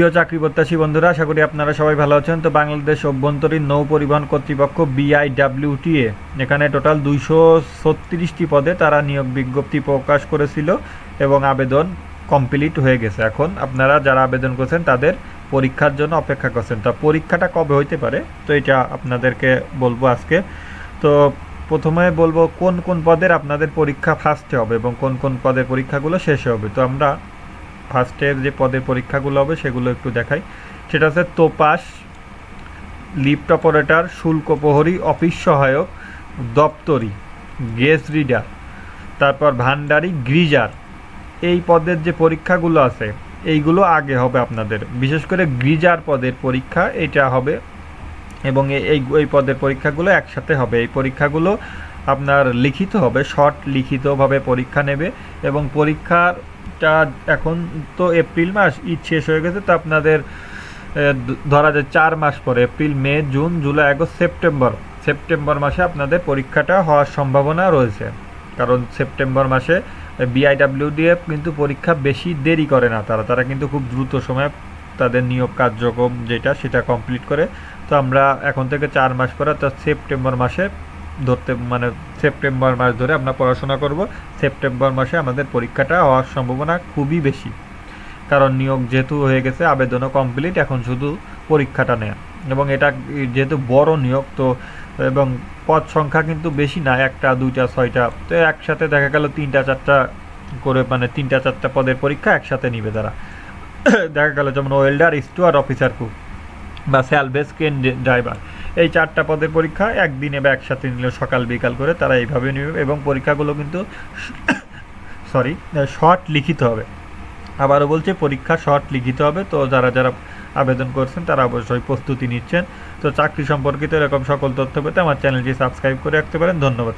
প্রিয় চাকরি প্রত্যাশী বন্ধুরা, আশা করি আপনারা সবাই ভালো আছেন। তো বাংলাদেশ অভ্যন্তরীণ নৌ পরিবহন কর্তৃপক্ষ বিআইডাব্লিউটিএ, এখানে টোটাল দুইশো ছত্রিশটি পদে তারা নিয়োগ বিজ্ঞপ্তি প্রকাশ করেছিল এবং আবেদন কমপ্লিট হয়ে গেছে। এখন আপনারা যারা আবেদন করছেন তাদের পরীক্ষার জন্য অপেক্ষা করছেন। তা পরীক্ষাটা কবে হইতে পারে? তো এটা আপনাদেরকে বলব আজকে। তো প্রথমে বলব কোন কোন পদের আপনাদের পরীক্ষা ফার্স্টে হবে এবং কোন কোন পদের পরীক্ষাগুলো শেষে হবে। তো আমরা ফার্স্টের যে পদের পরীক্ষাগুলো হবে সেগুলো একটু দেখাই। সেটা হচ্ছে তোপাস, লিফট অপারেটর, শুল্ক প্রহরী, অফিস সহায়ক, দপ্তরি গেস্ট রিডার, তারপর ভান্ডারি গ্রিজার। এই পদের যে পরীক্ষাগুলো আছে, এইগুলো আগে হবে আপনাদের। বিশেষ করে গ্রিজার পদের পরীক্ষা, এটা হবে এবং এই এই পদের পরীক্ষাগুলো একসাথে হবে। এই পরীক্ষাগুলো আপনার লিখিত হবে, শর্ট লিখিতভাবে পরীক্ষা নেবে এবং পরীক্ষাটা এখন তো এপ্রিল মাস, ঈদ শেষ হয়ে গেছে, তো আপনাদের ধরা যায় চার মাস পরে, April, May, June, July, August, September. September মাসে আপনাদের পরীক্ষাটা হওয়ার সম্ভাবনা রয়েছে। কারণ সেপ্টেম্বর মাসে বিআইডাব্লিউডিএফ কিন্তু পরীক্ষা বেশি দেরি করে না তারা। তারা কিন্তু খুব দ্রুত সময়ে তাদের নিয়োগ কার্যক্রম যেটা, সেটা কমপ্লিট করে। তো আমরা এখন থেকে চার মাস পরে, অর্থাৎ সেপ্টেম্বর মাসে ধরতে মানে সেপ্টেম্বর মাস ধরে আমরা পড়াশোনা করব। সেপ্টেম্বর মাসে আমাদের পরীক্ষাটা হওয়ার সম্ভাবনা খুবই বেশি। কারণ নিয়োগ যেহেতু হয়ে গেছে, আবেদনও কমপ্লিট এখন শুধু পরীক্ষাটা নেয়া। এবং এটা যেহেতু বড় নিয়োগ, তো এবং পদ সংখ্যা কিন্তু বেশি না, একটা, দুইটা, ছয়টা। তো একসাথে দেখা গেল তিনটা, চারটা করে মানে তিনটা, চারটা পদের পরীক্ষা একসাথে নিবে তারা। দেখা গেল যেমন ওয়েল্ডার স্টুয়ার অফিসার কুক বা স্যালভেজ কেন ড্রাইভার। এই চারটা পদের পরীক্ষা একদিনে বা একসাথে নিল সকাল, বিকাল করে তারা এইভাবে নেবে এবং পরীক্ষাগুলো কিন্তু সরি শর্ট লিখিত হবে। আবারও বলছে, পরীক্ষা শর্ট লিখিত হবে। তো যারা যারা আবেদন করছেন, তারা অবশ্যই প্রস্তুতি নিচ্ছেন। তো চাকরি সম্পর্কিত এরকম সকল তথ্য পেতে আমার চ্যানেলটি সাবস্ক্রাইব করে রাখতে পারেন। ধন্যবাদ